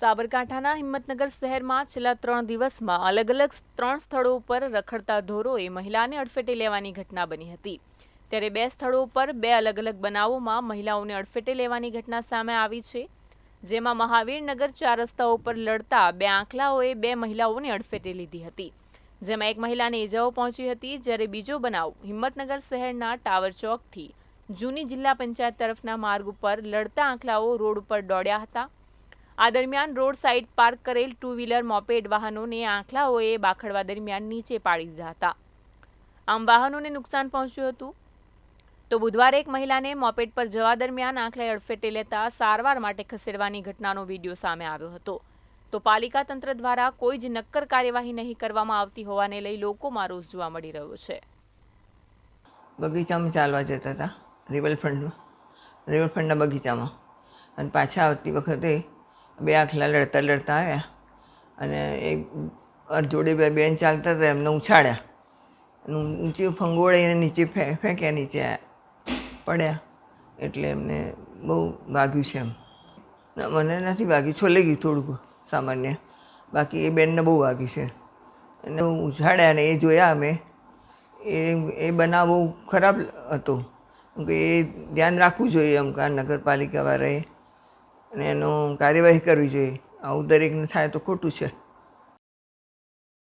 સાબરકાંઠાના હિંમતનગર શહેરમાં છેલ્લા ત્રણ દિવસમાં અલગ અલગ ત્રણ સ્થળો ઉપર રખડતા ઢોરોએ મહિલાને અડફેટે લેવાની ઘટના બની હતી. ત્યારે બે સ્થળો ઉપર બે અલગ અલગ બનાવોમાં મહિલાઓને અડફેટે લેવાની ઘટના સામે આવી છે. જેમાં મહાવીરનગર ચાર રસ્તા ઉપર લડતા બે આંખલાઓએ બે મહિલાઓને અડફેટે લીધી હતી. જેમાં એક મહિલાને ઇજાઓ પહોંચી હતી, જ્યારે બીજો બનાવ હિંમતનગર શહેરના ટાવર ચોકથી જૂની જિલ્લા પંચાયત તરફના માર્ગ ઉપર લડતા આંખલાઓ રોડ ઉપર દોડ્યા હતા. આ દરમિયાન રોડ સાઇડ પાર્ક કરેલ ટુ વ્હીલર મોપેડ વાહનોને આંખલાઓએ બાખડવા દરમિયાન નીચે પાડી દીધા હતા. આમ વાહનોને નુકસાન પહોંચ્યું હતું. તો બુધવારે એક મહિલાને મોપેડ પર જવા દરમિયાન આંખલાએ અડફેટે લેતા સારવાર માટે ખસેડવાની ઘટનાનો વીડિયો સામે આવ્યો હતો. તો પાલિકા તંત્ર દ્વારા કોઈ જ નક્કર કાર્યવાહી નહીં કરવામાં આવતી હોવાને લઈ લોકોમાં રોષ જોવા મળી રહ્યો છે. બગીચામાં ચાલવા જતા હતા, રિવરફ્રન્ટમાં, રિવરફ્રન્ટના બગીચામાં. અને પાછા આવતી વખતે બે આખલા લડતા લડતા આવ્યા અને એ જોડે બે બેન ચાલતા હતા, એમને ઉછાળ્યા. ઊંચી ફંગોળીને નીચે ફે, ફેંક્યા, નીચે પડ્યા. એટલે એમને બહુ વાગ્યું છે એમ. મને નથી વાગ્યું, છોલે ગયું થોડુંક સામાન્ય. બાકી એ બેનને બહુ વાગ્યું છે. અને ઉછાળ્યા ને એ જોયા અમે. એ એ બનાવ બહુ ખરાબ હતો. કે એ ધ્યાન રાખવું જોઈએ એમ, કે નગરપાલિકાવાળાએ અને એનું કાર્યવાહી કરવી જોઈએ. આવું દરેકને થાય તો ખોટું છે.